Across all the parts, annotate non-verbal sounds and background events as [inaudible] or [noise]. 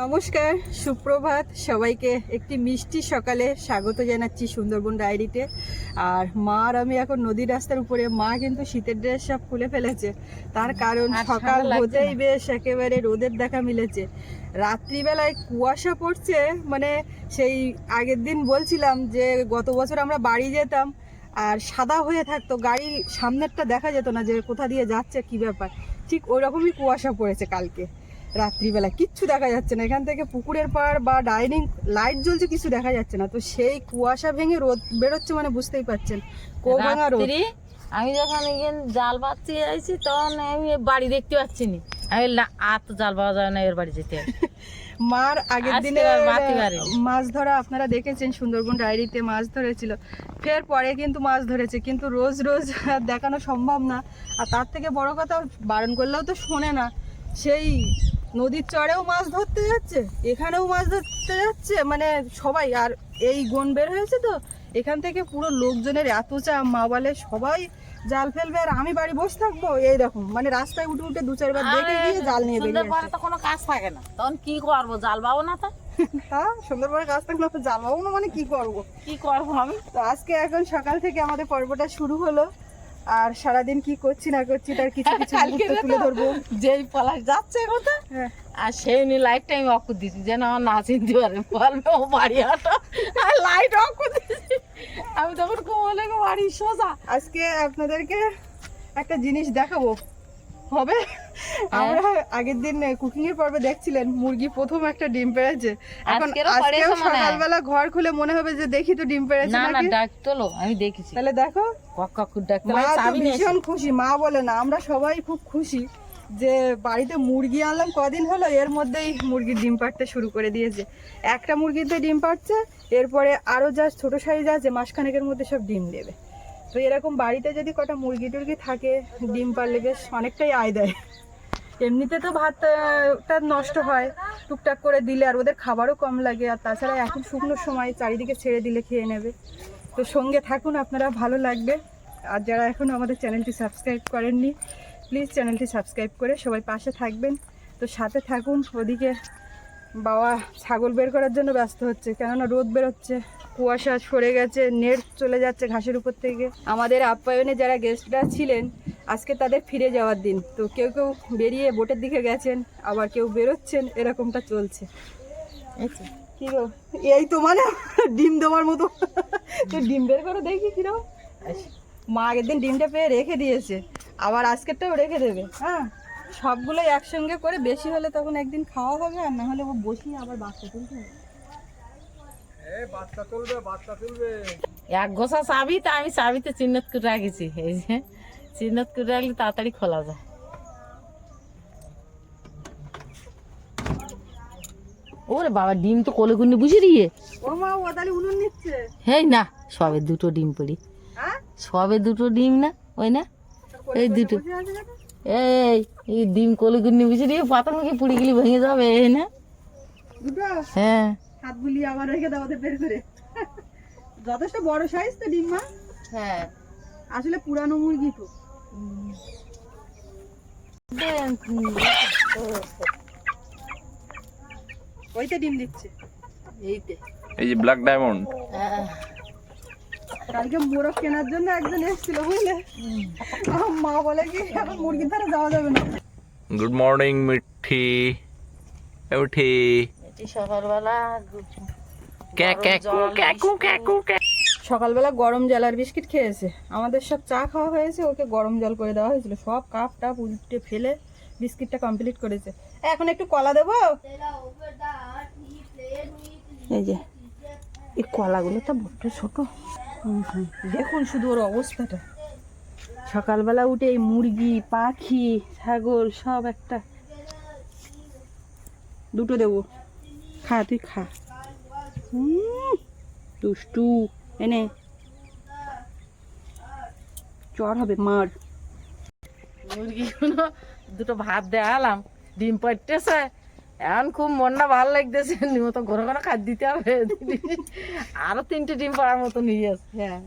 নমস্কার সুপ্রভাত। সবাইকে একটি মিষ্টি সকালে স্বাগত জানাচ্ছি সুন্দরবন ডায়েরিতে। আর মা আর আমি এখন নদীর রাস্তার উপরে। মা কিন্তু শীতের ড্রেস সব খুলে ফেলেছে। তার কারণ সকাল হতেই বেশ একেবারে রোদের দেখা মিলেছে। রাত্রিবেলায় কুয়াশা পড়ছে মানে সেই আগের দিন বলছিলাম যে গত বছর আমরা বাড়ি যেতাম আর সাদা হয়ে থাকতো। গাড়ি সামনেরটা দেখা যেত না যে কোথা দিয়ে যাচ্ছে কি ব্যাপার। ঠিক ওই রকমই কুয়াশা পড়েছে কালকে। রাত্রিবেলা। কিচ্ছু দেখা যাচ্ছে না। এখান থেকে পুকুরের পাড় বা ডাইনিং লাইট জ্বলছে কিছু দেখা যাচ্ছে না। তো সেই কুয়াশা ভেঙে রোদ বেরোচ্ছে মানে বুঝতেই পারছেন। কোভাঙা রোদ। আমি যখন এখানে জাল পাচ্ছি আইছি তখন আমি বাড়ি দেখতে পাচ্ছি না। আমি আর তো জাল পাওয়া যায় না এর বাড়ি যেতে [laughs] মার আগের দিনে। মাছ ধরা আপনারা দেখেছেন সুন্দরবন ডায়েরিতে মাছ ধরেছিল। ফের পরে কিন্তু মাছ ধরেছে কিন্তু রোজ রোজ [laughs] দেখানো সম্ভব না। আর তার থেকে বড় কথা বারণ করলেও তো শোনে না। সেই নদীর চড়েও মাছ ধরতে যাচ্ছে এখানেও মাছ ধরতে যাচ্ছে মানে সবাই আর এই গন বের হয়েছে তো এখান থেকে পুরো লোকজনের এত চাপ মা বলে সবাই জাল ফেলবে আর আমি বাড়ি বসে থাকব? এই রকম মানে রাস্তায় উঠে উঠে দু চারবার দেখে গিয়ে জাল নিয়ে বেরিয়ে তো কোনো কাজ থাকে না। তখন কি করব জাল পাবো না তো? [laughs] হ্যাঁ সুন্দরবনের কাজ থাকলে তো জাল পাবো না মানে কি করব? কি করব আমি? তো আজকে এখন সকাল থেকে আমাদের পর্বটা শুরু হলো। আর সারাদিন কি করছি না করছি তার কিছু কিছু [laughs] মুহূর্ত তুলে ধরবো। যেই পলাশ যাচ্ছে কথা? হ্যাঁ। আর সেই নিয়ে লাইটটা আমি অফ করে দিচ্ছি যেন আমার না চিনতে পারে। বলবে ও বাড়ি হাঁটো আর লাইট অফ করে দিচ্ছি। আমি তখন কোমলে বাড়ি সোজা। আজকে আপনাদেরকে একটা জিনিস দেখাবো। হবে? আমরা আগের দিন কুকিং এর পর্বে দেখছিলেন মুরগি প্রথম একটা ডিম পেড়েছে। এখন আজকেও হয়। সকালবেলা ঘর খুলে মনে হবে যে দেখি তো ডিম পেড়েছে না না নাকি? ডাক তোলো আমি দেখেছি। তাহলে দেখো কক কক ডাকতে মা তো ভীষণ খুশি মা বলে না আমরা সবাই খুব খুশি যে বাড়িতে মুরগি আনলাম কদিন হলো এর মধ্যেই মুরগির ডিম পাড়তে শুরু করে দিয়েছে। একটা মুরগিতে ডিম পাড়ছে এরপরে আরও যা ছোট সাইজ আছে মাসখানেকের মধ্যে সব ডিম দেবে। তো এরকম বাড়িতে যদি কটা মুরগি টুরগি থাকে ডিম পারলে বেশ অনেকটাই আয় দেয়। এমনিতে তো ভাতটা নষ্ট হয় টুকটাক করে দিলে আর ওদের খাবারও কম লাগে আর তাছাড়া এখন শুকনো সময় চারিদিকে ছেড়ে দিলে খেয়ে নেবে। তো সঙ্গে থাকুন, আপনারা ভালো লাগবে। আর যারা এখন আমাদের চ্যানেলটি সাবস্ক্রাইব করেননি প্লিজ চ্যানেলটি সাবস্ক্রাইব করে সবাই পাশে থাকবেন। তো সাথে থাকুন, ওদিকে বাবা ছাগল বের করার জন্য ব্যস্ত হচ্ছে, কেননা রোদ বেরোচ্ছে, কুয়াশা সরে গেছে, নেট চলে যাচ্ছে ঘাসের উপর থেকে। আমাদের আপ্যায়নে যারা গেস্টরা ছিলেন, আজকে তাদের ফিরে যাওয়ার দিন। তো কেউ কেউ বেরিয়ে বোটের দিকে গেছেন, আবার কেউ বেরোচ্ছেন, এরকমটা চলছে। এই তো। কি এই তো মানে ডিম দেওয়ার মতো। তো ডিম বের করে দেখি কীরকম। মা আগের দিন ডিমটা পেয়ে রেখে দিয়েছে। আবার আজকেরটাও রেখে দেবে হ্যাঁ? সবগুলো একসঙ্গে করে বেশি হলে তখন একদিন খাওয়া হবে আর না হলে ও বসিয়ে আবার বাচ্চা তুলতে হবে। এক গোছা চাবি তা আমি চাবিতে চিহ্নত করে রাখেছি। এই যে চিহ্নত করে রাখলে তাড়াতাড়ি খোলা যায়। ওরে বাবা ডিম তো কোলে কুন্নি বুঝে দিয়ে। ও মা ও তাহলে উনুন নিচ্ছে। হেই না সবে দুটো ডিম পড়ি। হ্যাঁ? সবে দুটো ডিম না ওই না? এই দুটো। এই এই ডিম কোলে কুন্নি বুঝে দিয়ে পাতা মুখে পুড়ি গেলে ভেঙে যাবে এই না? দুটো? হ্যাঁ। হাত বুলিয়ে আবার রেখে দাও বের করে। যথেষ্ট বড় সাইজ তো ডিম মা। হ্যাঁ। আসলে পুরানো মুরগি তো। ওইতে ডিম দিচ্ছে। এইতে। এই যে ব্ল্যাক ডায়মন্ড কালকে মোরগ কেনার জন্য একজন এসেছিল বুঝলে? মা বলে কি এখন মুরগির ধারে যাওয়া যাবে না। Good morning Mithi. উঠি। সকালবেলা। সকালবেলা গরম জল আর বিস্কিট খেয়েছে। আমাদের সব চা খাওয়া হয়েছে ওকে গরম জল করে দেওয়া হয়েছিল। সব কাপ টাপ উল্টে ফেলে বিস্কিটটা কমপ্লিট করেছে। এখন একটু কলা দেবো? এই যে এই কলাগুলো তো বড্ড ছোট। দেখুন শুধু ওর অবস্থাটা। সকালবেলা উঠে এই মুরগি পাখি ছাগল সব একটা। দুটো দেবো। খা তুই খা। হুম, দুষ্টু। এনে। জ্বর হবে মার। মুরগিগুলো দুটো ভাত দেওয়ালাম ডিম পাইতেছে এখন খুব মনটা ভালো লাগতেছে মতো ঘরে ঘরে খাদ্য দিতে হবে। আরও তিনটে ডিম পড়ার মতো নিয়ে আসছে হ্যাঁ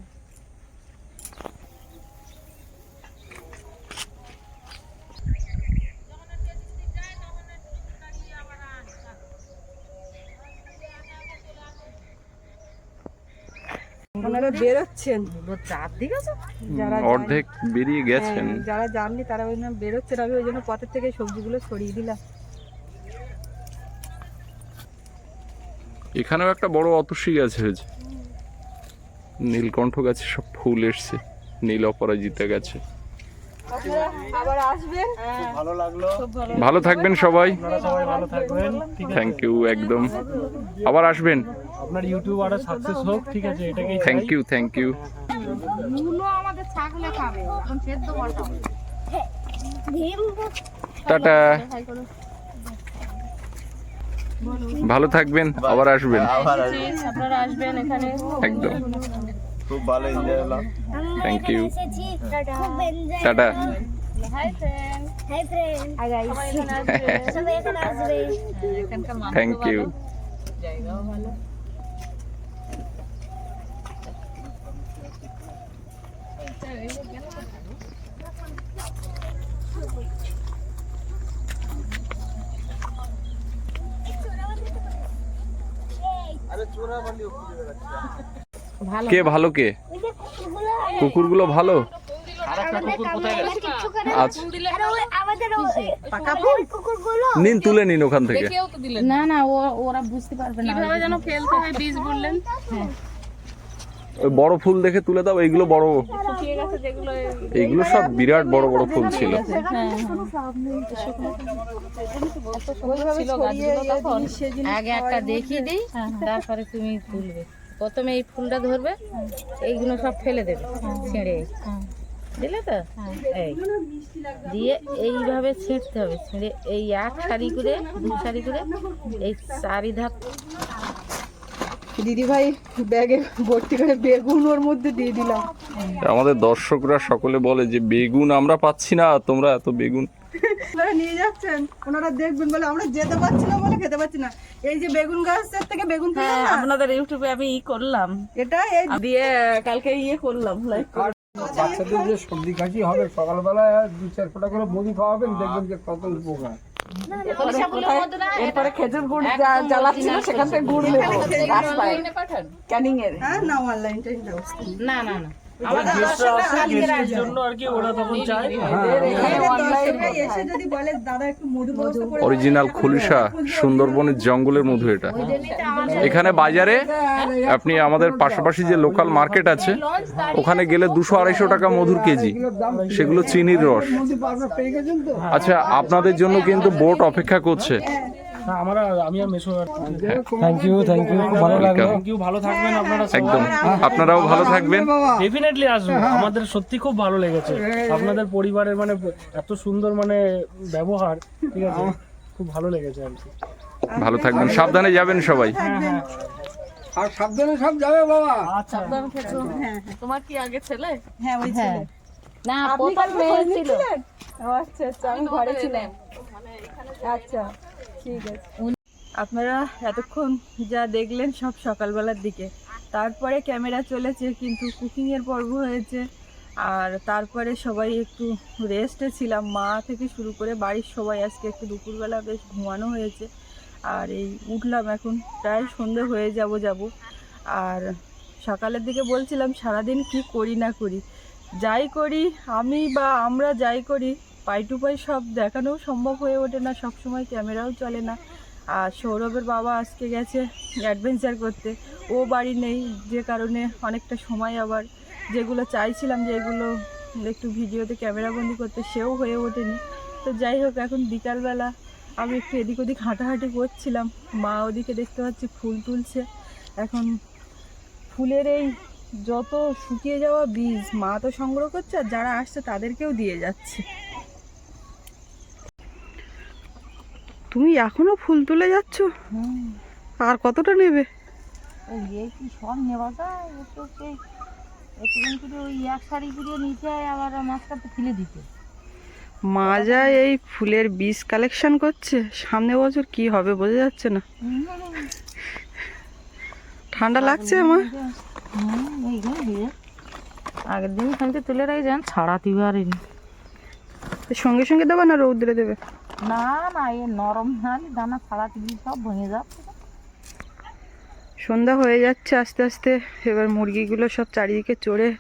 ওনারা বেরোচ্ছেন। চারদিক আছে? যারা অর্ধেক বেরিয়ে গেছেন। হ্যাঁ, যারা যাননি তারা ওই জন্য বেরোচ্ছেন। আমি ওই জন্য পথের থেকে সবজিগুলো সরিয়ে দিলাম। এখানেও একটা বড় অতসী গাছ হয়েছে। নীলকণ্ঠ গাছে সব ফুল এসছে। নীল অপরাজিতা গাছে। আবার আসবেন। ভালো লাগল। ভালো থাকবেন সবাই। সবাই ভালো থাকবেন। থ্যাংক ইউ একদম। আবার আসবেন। আপনার ইউটিউব আরও সাকসেস হোক ঠিক আছে এটাকেই চাই। থ্যাংক ইউ থ্যাংক ইউ মুলো আমাদের ছাগলে খাবে এখন সেদ্ধ করতাম টাটা। ভালো থাকবেন আবার আসবেন। আবার আসবেন। আপনারা আসবেন এখানে। একদম। খুব ভালো এনজয় হলো থ্যাংক ইউ এসেছি খুব এনজয় টাটা হাই ফ্রেন্ড সবাই এখানে আসবে থ্যাংক ইউ ভালো কে ভালো কে? কুকুরগুলো ভালো? নিন তুলে নিন ওখান থেকে। না না ওরা বুঝতে পারবে না। যেন ফেলতে হয় বীজ বললেন। ওই বড় ফুল দেখে তুলে দাও এইগুলো বড়। এইগুলো সব বিরাট বড় বড় ফুল ছিল। সেদিন আগে একটা দেখিয়ে দিই তারপরে তুমি তুলবে। প্রথমে এই ফুলটা ধরবে এইগুলো সব ফেলে দেবে ছেড়ে। দিলে তো? এই। দিয়ে এইভাবে ছিঁড়তে হবে ছিঁড়ে এই এক শাড়ি করে দু সারি করে এই চারি ধাপ। দিদি ভাই ব্যাগে ভর্তি করে বেগুন ওর মধ্যে দিয়ে দিলাম। আমাদের দর্শকরা সকলে বলে যে বেগুন আমরা পাচ্ছি না তোমরা এত বেগুন নিয়ে যাচ্ছেন ওনারা দেখবেন বলে আমরা যেতে পারছি না বলে খেতে পারছি না। এই যে বেগুন গাছের থেকে বেগুন তুলে আপনাদের ইউটিউবে আমি ই করলাম। এটা এই দিয়ে কালকে ইয়ে করলাম লাইক বাচ্চাদের যে সর্দি কাশি হবে সকালবেলা দু চার ফোঁটা করে মধু খাওয়াবেন দেখবেন যে কত উপকার। এরপরে খেজুর গুড় যা- জ্বালাচ্ছিল সেখান থেকে গুড় নেব রাস্তায় ক্যানিং এর হ্যাঁ না ব্যবস্থা না না না। আমার গেস্টরা আছে গেস্টের জন্য আর কি ওরা তখন চায়। এখানে দর্শকরা এসে যদি বলে দাদা একটু মধু ব্যবস্থা করে অরিজিনাল খলিশা সুন্দরবনের জঙ্গলের মধু এটা। এখানে বাজারে আপনি আমাদের পাশাপাশি যে লোকাল মার্কেট আছে ওখানে গেলে দুশো আড়াইশো টাকা মধুর কেজি। সেগুলো চিনির রস। আচ্ছা আপনাদের জন্য কিন্তু বোট অপেক্ষা করছে। হ্যাঁ, আমরা আমি আর মেসো থ্যাংক ইউ থ্যাংক ইউ ভালো লাগল। থ্যাংক ইউ ভালো থাকবেন আপনারা একদম। আপনারাও ভালো থাকবেন। ডেফিনেটলি আসব আমাদের সত্যি খুব ভালো লেগেছে। আপনাদের পরিবারের মানে এত সুন্দর মানে ব্যবহার ঠিক আছে? খুব ভালো লেগেছে আর কি ভালো থাকবেন। সাবধানে যাবেন সবাই। আর সাবধানে সব যাবে বাবা। আচ্ছা। তোমার কি আগে ছেলে? হ্যাঁ ওই ছেলে। না প্রথম মেয়ে ছিল। আচ্ছা আচ্ছা। আমি ঘরে ছিলাম। আচ্ছা। ঠিক আছে। আপনারা এতক্ষণ যা দেখলেন সব সকালবেলার দিকে। তারপরে ক্যামেরা চলেছে, কিন্তু কুকিংয়ের পর্ব হয়েছে। আর তারপরে সবাই একটু রেস্টে ছিলাম। মা থেকে শুরু করে বাড়ির সবাই আজকে একটু দুপুরবেলা বেশ ঘুমানো হয়েছে। আর এই উঠলাম এখন, প্রায় সন্ধে হয়ে যাব যাব। আর সকালের দিকে বলছিলাম, সারাদিন কি করি না করি। যাই করি আমি বা আমরা যাই করি পাই টু পাই সব দেখানোও সম্ভব হয়ে ওঠে না সব সময় ক্যামেরাও চলে না। আর সৌরভের বাবা আজকে গেছে অ্যাডভেঞ্চার করতে। ও বাড়ি নেই, যে কারণে অনেকটা সময় আবার। যেগুলো চাইছিলাম যে এগুলো একটু ভিডিওতে ক্যামেরাবন্দি করতে, সেও হয়ে ওঠেনি। তো যাই হোক, এখন বিকালবেলা আমি একটু এদিক ওদিক হাঁটাহাঁটি করছিলাম। মা ওদিকে দেখতে পাচ্ছি ফুল তুলছে। এখন ফুলের এই যত শুকিয়ে যাওয়া বীজ মা তো সংগ্রহ করছে, আর যারা আসছে তাদেরকেও দিয়ে যাচ্ছে। তুমি এখনও ফুল তুলে যাচ্ছ? আর কতটা নেবে? কি সব নেওয়া যায়? একটুখানি করে ওই এক শাড়ি করে নিতে হয় আবার ফেলে দিতে। মা এই ফুলের বীজ কালেকশন করছে সামনে বছর কি হবে বোঝা যাচ্ছে না। ঠান্ডা লাগছে আমার? আগের দিন তুলে রাখি যান ছাড়াতে পারিনি সঙ্গে সঙ্গে দেবে না রৌদ্রে দেবে? না না, এ নরম সব সন্ধ্যা হয়ে যাচ্ছে আস্তে আস্তে, এবার মুরগিগুলো সব চারিদিকে চড়ে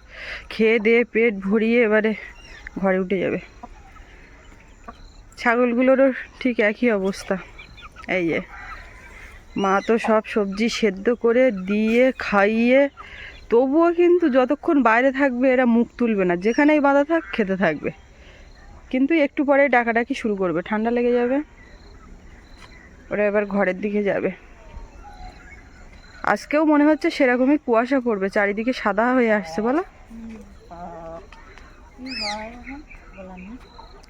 খেয়ে দিয়ে পেট ভরিয়ে এবারে ঘরে উঠে যাবে। ছাগলগুলোরও ঠিক একই অবস্থা। এই যে, মা তো সব সবজি সেদ্ধ করে দিয়ে খাইয়ে, তবুও কিন্তু যতক্ষণ বাইরে থাকবে এরা মুখ তুলবে না, যেখানেই বাঁধা থাক, খেতে থাকবে। কিন্তু একটু পরে ডাকাডাকি শুরু করবে ঠান্ডা লেগে যাবে। ওরা এবার ঘরের দিকে যাবে। আজকেও মনে হচ্ছে সেরকমই কুয়াশা পড়বে চারিদিকে সাদা হয়ে আসছে বলো।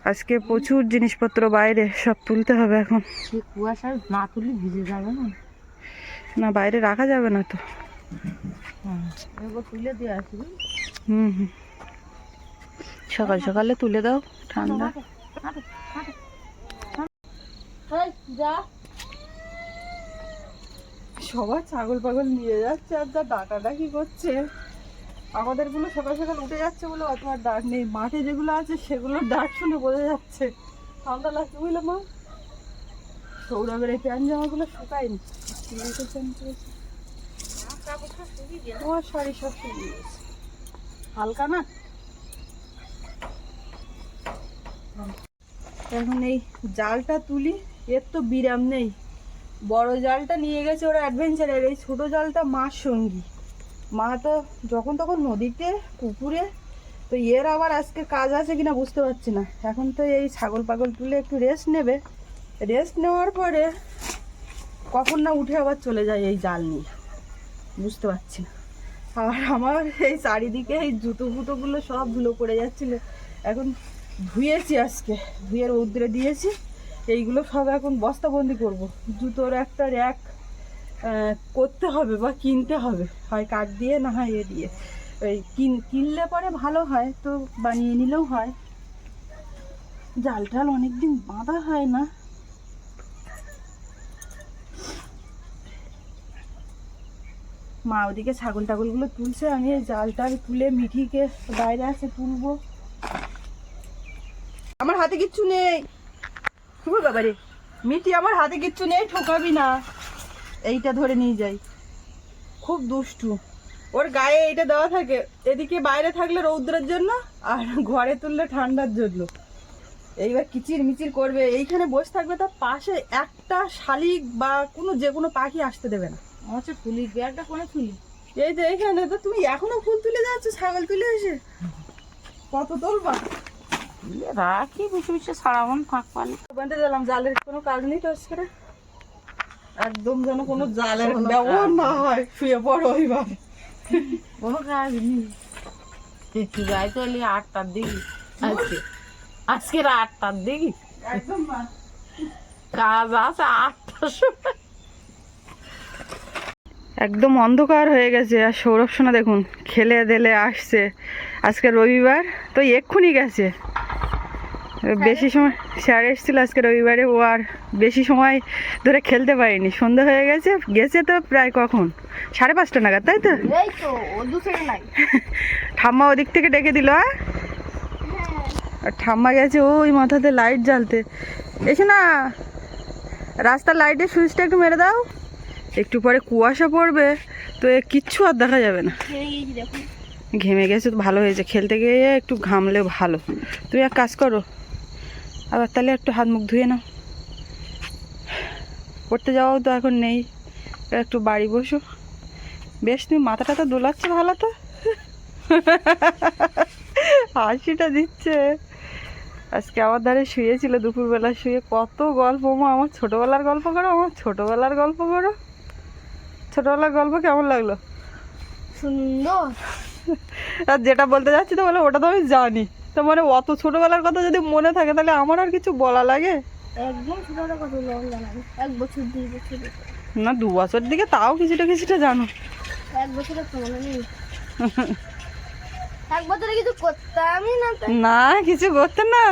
আজকে প্রচুর জিনিসপত্র বাইরে সব তুলতে হবে এখন। কুয়াশা না তুলি ভিজে যাবে না? না বাইরে রাখা যাবে না তো। তুলে দিয়ে আসবি। হুম হুম। সকাল সকালে তুলে দাও ঠান্ডা। যা। সবার ছাগল পাগল নিয়ে যাচ্ছে আর যা ডাকাডাকি করছে। আমাদেরগুলো সকাল সকাল উঠে যাচ্ছে বলে অত আর ডাক নেই। মাঠে যেগুলো আছে সেগুলোর ডাক শুনে বোঝা যাচ্ছে। ঠান্ডা লাগছে বুঝলে মা? সৌরভের এই প্যান্ট জামাগুলো শুকায়নি? তোমার শাড়ি সব শুকিয়ে গেছে। হালকা না? এখন এই জালটা তুলি, এর তো বিরাম নেই। বড় জালটা নিয়ে গেছে ওরা অ্যাডভেঞ্চারের এই ছোট জালটা মার সঙ্গী। মা তো যখন তখন নদীতে, পুকুরে, তো এর আবার আজকে কাজ আছে কিনা বুঝতে পারছি না। এখন তো এই ছাগল পাগল তুলে একটু রেস্ট নেবে। রেস্ট নেওয়ার পরে কখন না উঠে আবার চলে যায় এই জাল নিয়ে। বুঝতে পারছি না। আর আমার এই চারিদিকে এই জুতো ফুটোগুলো সব ধুলো পড়ে যাচ্ছিল। এখন ধুয়েছি আজকে। ধুয়ে রৌদ্রে দিয়েছি। এইগুলো সব এখন বস্তাবন্দি করব। জুতোর একটা র্যাক করতে হবে বা কিনতে হবে। হয় কাঠ দিয়ে না হয় এ দিয়ে। ওই কিন, কিনলে পরে ভালো হয়, তো বানিয়ে নিলেও হয়। জাল টাল অনেকদিন বাঁধা হয় না। মা ওদিকে ছাগল টাগলগুলো তুলছে, আমি এই জালটাল তুলে মিঠিকে বাইরে আছে তুলবো। আমার হাতে কিচ্ছু নেই। বাবারে মিটি আমার হাতে কিচ্ছু নেই ঠকাবি না। এইটা ধরে নিয়ে যাই। খুব দুষ্টু। ওর গায়ে এইটা দেওয়া থাকে এদিকে বাইরে থাকলে রৌদ্রের জন্য আর ঘরে তুললে ঠান্ডার জন্য। এইবার কিচির মিচির করবে এইখানে বসে থাকবে তার পাশে একটা শালিক বা কোনো যে কোনো পাখি আসতে দেবে না। আচ্ছা ফুলি ব্যাগটা কোনো ফুলি? এই যে এইখানে তো তুমি এখনও ফুল তুলে যাচ্ছ ছাগল তুলে এসে। কত তুলবা? রাখি ফাঁক পালে বান্ধে দিলাম জালের কোনো কাজ নেই তো আজকে একদম যেন কোনো জালের ব্যবহার না হয় শুয়ে পড়ো এবার কোনো কাজ নেই। যাই এলি আটটার দিকে। আজকে আজকের আটটার দিকে। একদম কাজ আছে আটটার সময়। একদম অন্ধকার হয়ে গেছে। আর সৌরভ সোনা দেখুন খেলে দেলে আসছে। আজকে রবিবার তো এক্ষুনি গেছে। বেশি সময় স্যার এসেছিল আজকে রবিবারে ও আর বেশি সময় ধরে খেলতে পারিনি। সন্ধ্যা হয়ে গেছে গেছে তো প্রায় কখন? সাড়ে পাঁচটা নাগাদ তাই তো? ঠাম্মা ওদিক থেকে ডেকে দিল হ্যাঁ। আর ঠাম্মা গেছে ওই মাথাতে লাইট জ্বালতে। এসে না রাস্তার লাইটের সুইচটা একটু মেরে দাও। একটু পরে কুয়াশা পড়বে তো কিচ্ছু আর দেখা যাবে না। ঘেমে গেছে, তো ভালো হয়েছে। খেলতে গিয়ে একটু ঘামলে ভালো। তুমি এক কাজ করো, আবার তাহলে একটু হাত মুখ ধুয়ে নাও। পড়তে যাওয়াও তো এখন নেই একটু বাড়ি বসো। বেশ, তুমি মাথাটা তো দোলাচ্ছে ভালো তো। হাসিটা দিচ্ছে। আজকে আমার ধারে শুয়েছিল দুপুরবেলা, শুয়ে কত গল্প মা, আমার ছোটোবেলার গল্প করো, আমার ছোটোবেলার গল্প করো। ছোটোবেলার গল্প কেমন লাগল? সুন্দর। আর যেটা বলতে যাচ্ছি তো বলে ওটা তো আমি জানি। তো মানে অত ছোটবেলার কথা যদি মনে থাকে তাহলে আমার আর কিছু বলা লাগে? একদম ছোটটা কত লং জানাবে এক বছর দুই বছর না দু বছর দিকে তাও কিছুটা কিছুটা জানো। এক বছরের মনে নেই। এক বছরে কিছু করতামই না না কিছু করতে না।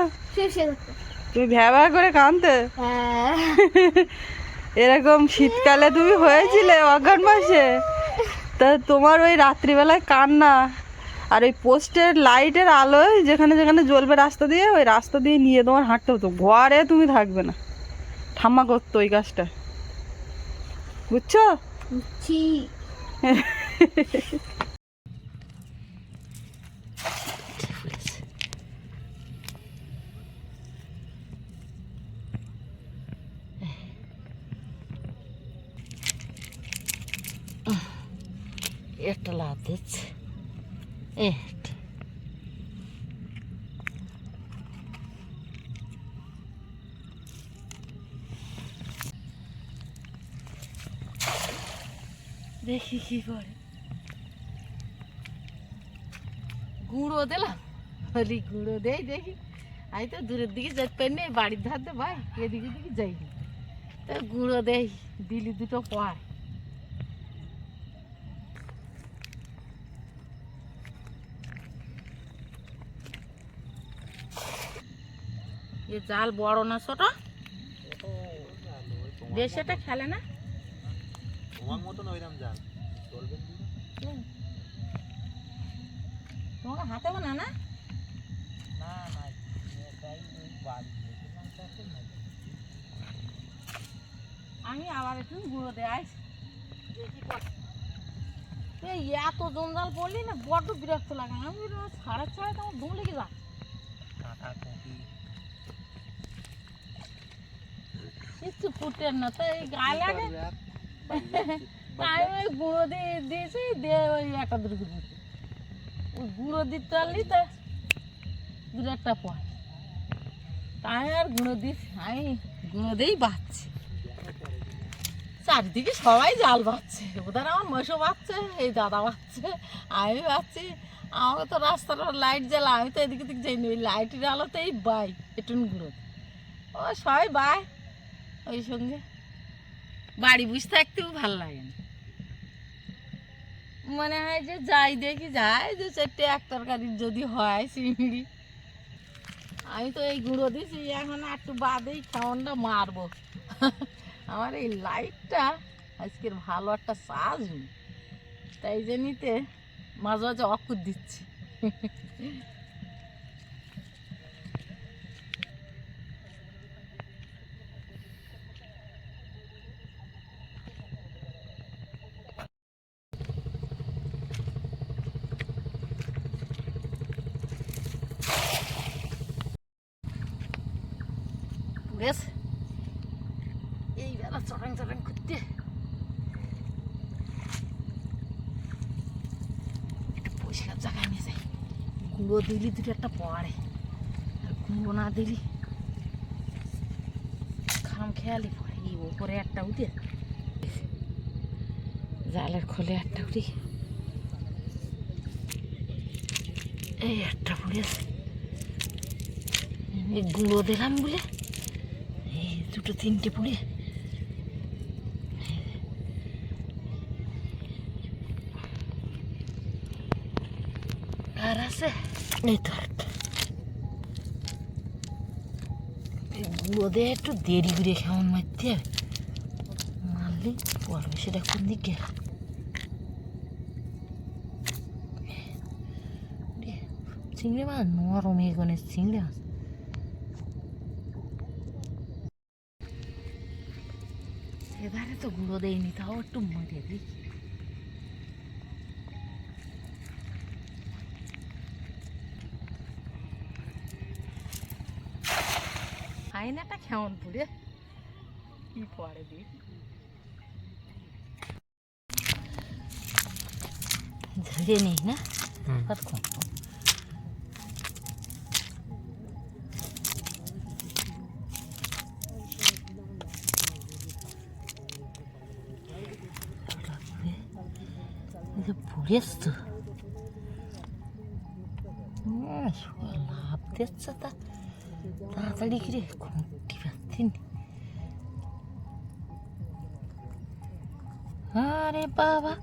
তুমি ভ্যাবা করে কানতে হ্যাঁ। এরকম শীতকালে তুমি হয়েছিলে অজ্ঞান মাসে? তা তোমার ওই রাত্রিবেলায় কান্না। আর ওই পোস্টের লাইটের আলোয় যেখানে যেখানে জ্বলবে রাস্তা দিয়ে ওই রাস্তা দিয়ে নিয়ে তোমার হাঁটতে হতো। ঘরে তুমি থাকবে না। ঠাম্মা করতো ওই গাছটা বুঝছ? ছি [laughs] লাভ দিচ্ছে। একটা দেখি কি করে। গুঁড়ো দিলাম। বলি, গুঁড়ো দেই, দেখি। আমি তো দূরের দিকে যেতে পারিনি বাড়ির ধারতে ভাই, এদিকে দিকে যাইনি। তো গুঁড়ো দেই, দিলি দুটো পর এ জাল বড় না ছোট? বেশ এটা খেলে না? তোমার হাতে বানা না? আমি আবার একটু গুঁড়ো দেয় এই এত জঞ্জাল পড়লি না বড্ড বিরক্ত লাগে। আমি ছাড়া ছাড়া তো আমার দম লেগে যায়। কিচ্ছু ফুটের না, তো এই গায়ে লাগে। তাই ওই গুঁড়ো দিয়ে দিয়েছি, দিয়ে ওই একটা দুটো দিতে ওই গুঁড়ো দিতে পারলি তো দু একটা পয় তাই আর গুঁড়ো দিস, আমি গুঁড়ো দিয়েই বাঁচছি। চারিদিকে সবাই জাল বাঁচছে, ওদের আমার মশো বাঁচছে, এই দাদা বাঁচছে, আমি বাঁচছি। আমাকে তো রাস্তার লাইট জ্বালা, আমি তো এদিকে দিকে যাইনি, ওই লাইটের আলোতেই বাই এটুন গুঁড়ো। ও সবাই বাই। ওই সঙ্গে? বাড়ি বসে থাকতেও ভালো লাগে না। মনে হয় যে যাই দেখি যাই যে চারটে এক তরকারির যদি হয় চিংড়ি। আমি তো এই গুঁড়ো দিছি এখন একটু বাদেই খাওয়ানটা মারবো। আমার এই লাইটটা আজকের ভালো একটা চার্জ নেই। তাই জন্যতে মাঝে মাঝে অকুর দিচ্ছি। বেশ এই বেলা চটাং চটাং করতে একটু পরিষ্কার জায়গায় নিয়ে যাই গুঁড়ো দিলি দুটো একটা পড়ে আর গুঁড়ো না দিলি খাম খেয়ালি পড়ে এই ওপরে একটা উঠে জালের খোলে একটা উঠি এই একটা পড়েছে এই গুঁড়ো দিলাম বলে। দুটো তিনটে পুড়ে আর আছে? এই তো। দিয়ে একটু দেরি করে কেমন মারতে। হবে মারলে পড়বে সেটা কোন দিকে? চিংড়ি মাছ? নরম এগোনে চিংড়ি মাছ। এবারে তো গুঁড়ো দেয়নি তাও একটু মরে দিই। আয়নাটা কেমন পুড়ে? কি পরে দিই? ধরে নেই না? কতক্ষণ? যে পড়েছ তো লাভ দিচ্ছে তা তাড়াতাড়ি করে খুঁটি পাচ্ছি আরে বাবা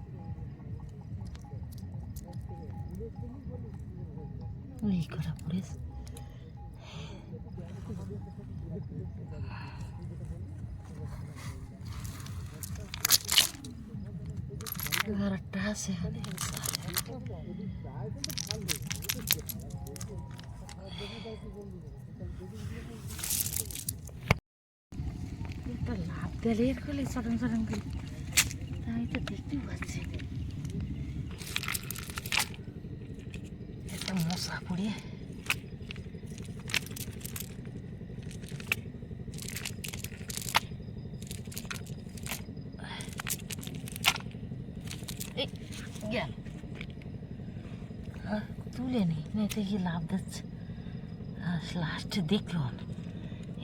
এই করা পড়েছে আছে লাভ দিলে এর করলে চরম চরম করে। আমি তো দেখতেই পাচ্ছি। একটা মশা পড়ে। Hey. গেল তুলে নি নেতে গিয়ে লাভ দিচ্ছে। লাস্টে দেখল না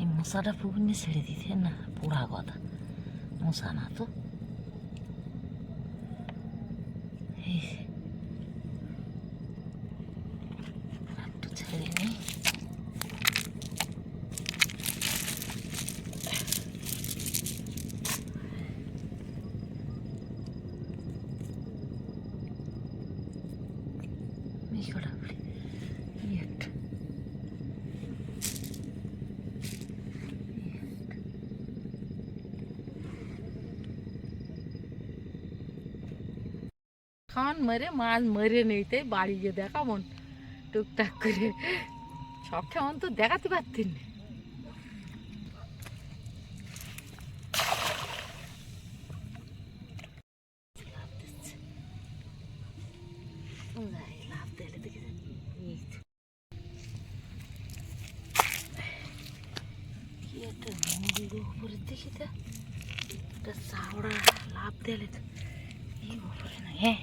এই মশাটা পুকুর নিয়ে ছেড়ে দিতে না পোড়া কথা। মশা না তো এই যে। একটু ছেড়ে নিই এই কটা পুড়ি এই একটা খান মেরে, মাছ মেরে নিতে বাড়ি গিয়ে দেখাবন টুকটাক করে। সব কেমন তো দেখাতে পারতেন। না লাফ দিচ্ছে। নাই, লাফ দিলে দেখে যা। এই তো। কি একটা মন্দির উপরে দেখি তো একটা চাওড়া লাভ দিলে তো এই উপরে না হ্যাঁ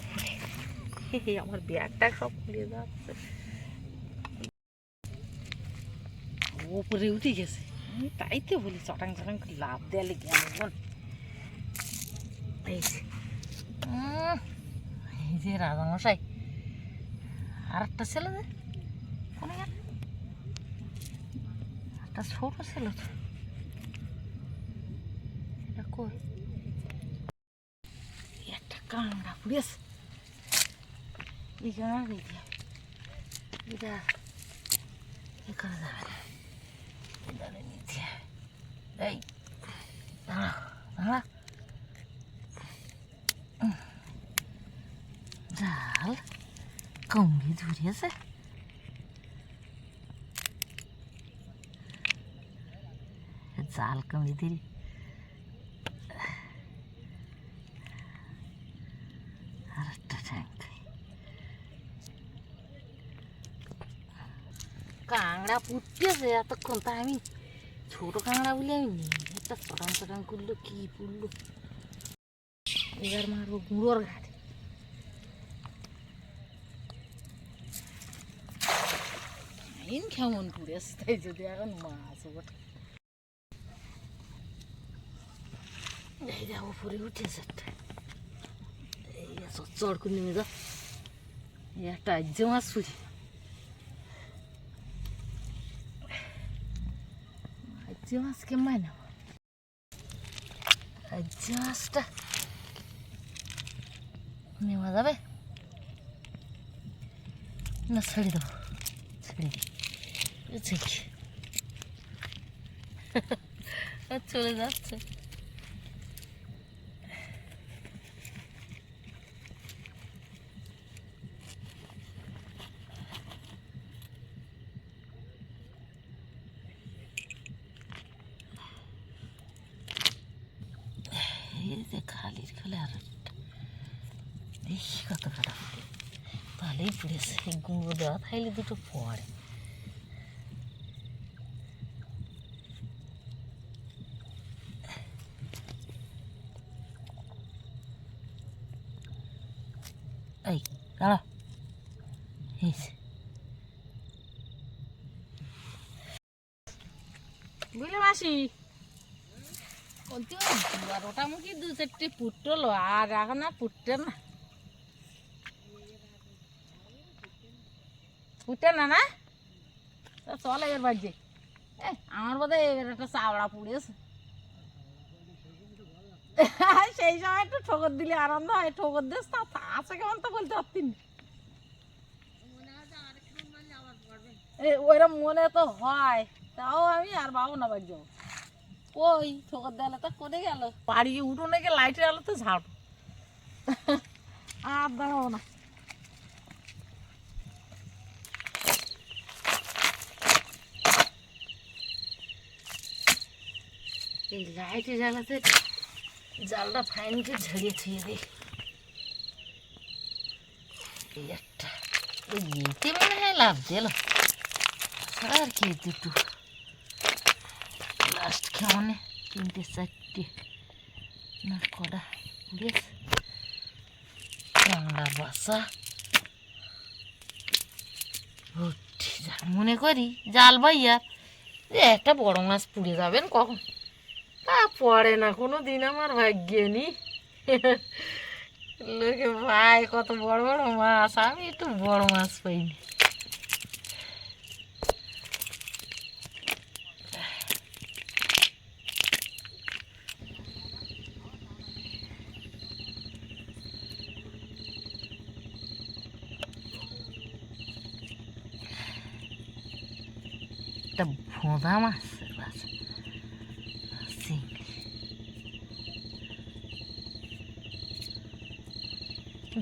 উপরে হে, আমার ব্যাগটা সব খুলে যাচ্ছে। উপরে উঠে গেছে। আমি তাই তো বলি চটাং চটাং লাভ দেয়ালে কেমন এই যে এই রাজামশাই। আর একটা ছেলে যে কোনে একটা ছোট ছিল তো। এটা কই? একটা কামড়া পুড়িয়েছে। এই কামড়া দিতে হবে এটা এখানে যাবে না এখানে নিতে হবে এই দাঁড়া দাঁড়া উম, জাল কমবি ধরিয়েছে জাল কমবি ধরি আর একটা ট্যাঙ্ক কাঁংড়া পুড়তেছে এতক্ষণ তা আমি ছোট কাঁংড়া বলে আমি নিই একটা চটাং চটাং করল কি পুড়লো এবার মারবো গুঁড়োর ঘাট আইন কেমন পুড়েছে তাই যদি এখন মাছ ওঠে এই যা উপরে উঠেছে একটা এই চড় করে নেমে যা এই একটা আজ্যে মাছ পুড়ি নেব আজ্যে মাছটা নেওয়া যাবে না ছেড়ে দেবো ছেড়ে দিই চলে যাচ্ছে এই যে খালির খেলে আর একটা দেখি কত কাটা ফুটে ভালোই পড়েছে গুঁড়ো দেওয়া থাইলে দুটো পড়ে বুঝলে মাসি? বলছি বারোটা দু চারটে পুটলো আর এখন আর পুটতে না পুটে না না আমার বোধ হয় একটা চাওড়া পুড়েছে। সেই সময় একটু ঠোকর দিলে আনন্দ হয়, ঠোকর দিস তা আছে কেমন তো বলতে পারতি না। এ, ওইরকম মনে তো হয়, তাও আমি আর বাবু না বাড়ি যাব। ওই ঠোকর দেয়ালে তো করে গেল? বাড়ি উঠোনে গিয়ে লাইটের আলো তো আর দাঁড়াবো না। লাইটে জ্বালাতে জালটা ফাইনকে ঝরিয়ে ছুঁয়ে দিই এই একটা। এইতে মনে হয় লাভ দিল। আর কি দুটো। লাস্ট কেমনে? তিনটে, চারটে। না, কটা? বেশ। বাংলা বাসা। মনে করি জাল ভাইয়া। যে একটা বড় মাছ পুড়ে যাবেন কখন? পড়ে না কোনো দিন আমার ভাগ্যে নি লোকে ভাই কত বড় বড় মাছ আমি একটু বড় মাছ পাইনি একটা ভোঁদা মাছ বাস চিংড়ি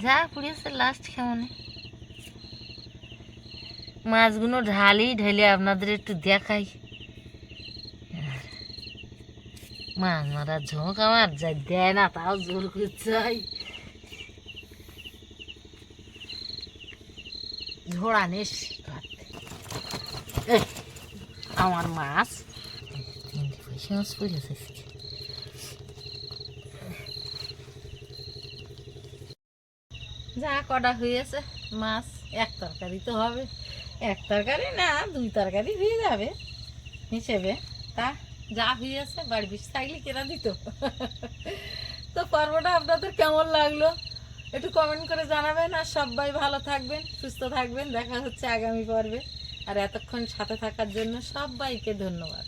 যা পুড়িয়েছে লাস্ট কেমন? মাছগুলো ঢালি ঢেলে আপনাদের একটু দেখাই। মাছ মারা ঝোঁক আমার যা দেয় না, তাও জোর করে চাই ঝোড়া নিস আমার মাছ। পয়সা মাছ পড়েছে যা কটা হয়েছে, মাছ এক তরকারি তো হবে। এক তরকারি না, দুই তরকারি হয়ে যাবে হিসেবে। তা যা হয়েছে, বাড়ি বিষ থাকলে কেনা দিত। তো পর্বটা আপনাদের কেমন লাগল? একটু কমেন্ট করে জানাবেন আর সবাই ভালো থাকবেন, সুস্থ থাকবেন। দেখা হচ্ছে আগামী পর্বে। আর এতক্ষণ সাথে থাকার জন্য সবাইকে ধন্যবাদ।